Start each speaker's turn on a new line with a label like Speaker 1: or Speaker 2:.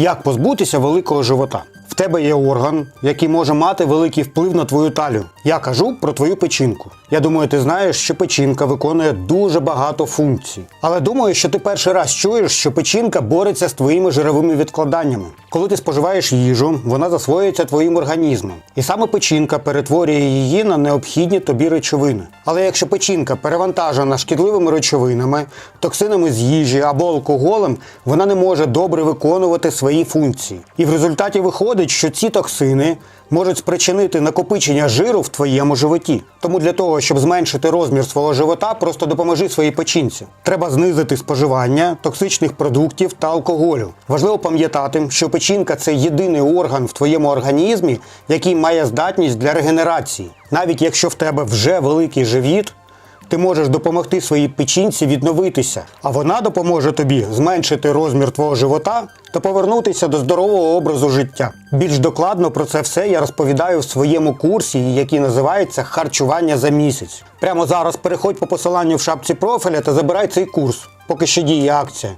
Speaker 1: Як позбутися великого живота? Тебе є орган, який може мати великий вплив на твою талію. Я кажу про твою печінку. Я думаю, ти знаєш, що печінка виконує дуже багато функцій. Але думаю, що ти перший раз чуєш, що печінка бореться з твоїми жировими відкладаннями. Коли ти споживаєш їжу, вона засвоюється твоїм організмом. І саме печінка перетворює її на необхідні тобі речовини. Але якщо печінка перевантажена шкідливими речовинами, токсинами з їжі або алкоголем, вона не може добре виконувати свої функції. І в результаті виходить, що ці токсини можуть спричинити накопичення жиру в твоєму животі. Тому для того, щоб зменшити розмір свого живота, просто допоможи своїй печінці. Треба знизити споживання токсичних продуктів та алкоголю. Важливо пам'ятати, що печінка це єдиний орган в твоєму організмі, який має здатність для регенерації. Навіть якщо в тебе вже великий живіт, ти можеш допомогти своїй печінці відновитися, а вона допоможе тобі зменшити розмір твого живота та повернутися до здорового образу життя. Більш докладно про це все я розповідаю в своєму курсі, який називається Харчування за місяць. Прямо зараз переходь по посиланню в шапці профіля та забирай цей курс, поки ще діє акція.